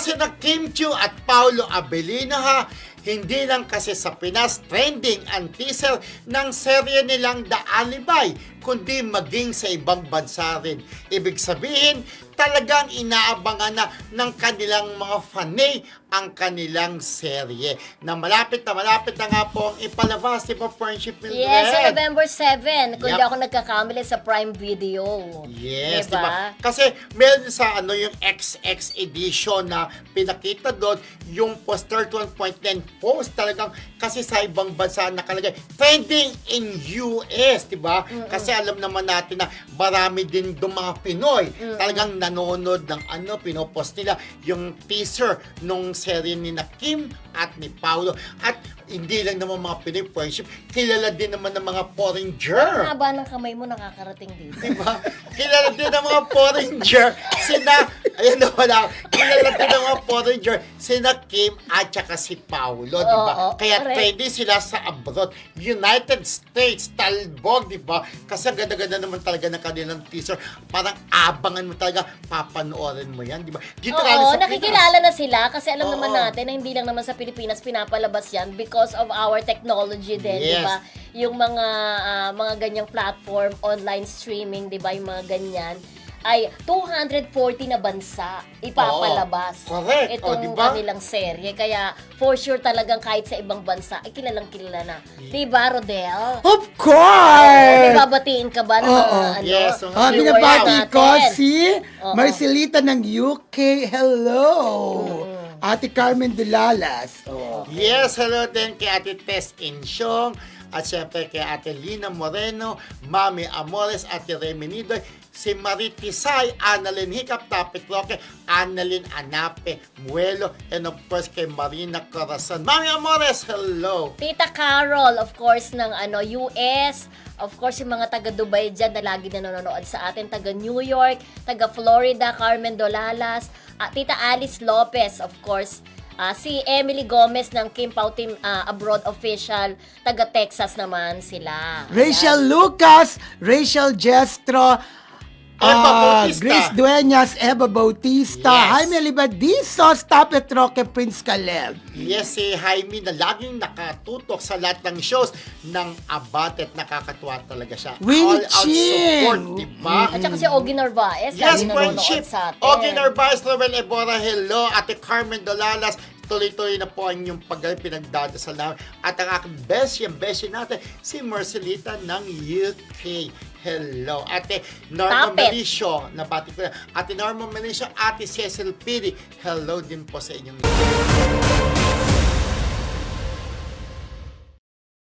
sina Kim Chiu at Paulo Abelino ha, hindi lang kasi sa Pinas trending ang teaser ng serye nilang The Alibay, kundi maging sa ibang bansa rin. Ibig sabihin, talagang inaabangan na ng kanilang mga fanay ang kanilang serye. Na malapit na malapit na nga po ang ipalabas, di ba, Friendship Mildred? Yes, sa November 7. Kung Yup. ako nagkakamali sa Prime Video. Yes, Diba? diba? Kasi meron sa ano yung XX edition na pinakita doon yung post 31.9 post talagang kasi sa ibang bansa nakalagay trending in US, 'di ba? Kasi alam naman natin na marami din doon mga Pinoy. Talagang nanonood ng ano pinopost nila yung teaser nung serye ni na Kim at ni Paulo at hindi lang naman mga Pinoy friendship, kilala din naman ng mga foreigner. Ang haba ng kamay mo nakakarating dito. Diba? Kilala din ng mga foreigner, sina, ayun na wala, kilala din ng mga foreigner, sina Kim at saka si Paulo, di ba? Oo, Kaya correct. trending sila sa abroad. United States, talbog, di ba? Kasi ang ganda-ganda naman talaga ng kanilang teaser. Parang abangan mo talaga, papanoorin mo yan, di ba? Dito Oo, nakikilala na sila kasi alam Oo. naman natin na hindi lang naman sa Pilipinas pinapalabas yan because of our technology din, di Yes. ba? Yung mga ah, mga ganyang platform, online streaming, di ba? Yung mga ganyan ay 240 na bansa ipapalabas Oo, correct. itong O, di ba? kanilang serye. Kaya for sure talagang kahit sa ibang bansa, ay kilalang kilala na. Di ba, Rodel? Of May course! babatiin ka ba ng mga Oo. ano, Yes, Ah, viewers binabati ko si Oo. Marcelita ng UK. Hello! Ate Carmen Dulalas. Oh. Yes, hello din kay Ate Tess Insyong at syempre kay Ate Lina Moreno, Mami Amores, Ate Remy Nidoy, si Maritisay, Annalyn Hiccup, Tapit Roque, Annalyn Anape, Muelo, and of course kay Marina Corazon. Mami Amores, hello! Tita Carol, of course, ng ano, US. Of course, yung mga taga Dubai dyan na lagi na nanonood sa atin. Taga New York, taga Florida, Carmen Dolalas. ah, Tita Alice Lopez, of course. Ah, si Emily Gomez ng Kim Pao Team ah, Abroad Official. Taga Texas naman sila. Rachel Lucas, Rachel Jestro, Eva ah, Bautista. Grace Dueñas, Eva Bautista, Yes. Jaime Libadisos, Tapet Roque, Prince Caleb. Yes, si Jaime na laging nakatutok sa lahat ng shows ng Abate at nakakatuwa talaga siya. Winnie All out support, di ba? At saka si Ogie Narvaez, Yes, lagi nanonood friendship. sa atin. Okay, Narvaez, Roel Ebora, hello. Ate Carmen Dolalas, tuloy-tuloy na po ang inyong pagaling pinagdadasal namin. At ang aking best, yung best natin, si Marcelita ng UK. Hello. Ate Norma. Melicio, nabati ko na. Ate Norma Melicio, Ate Cecil Piri, hello din po sa inyong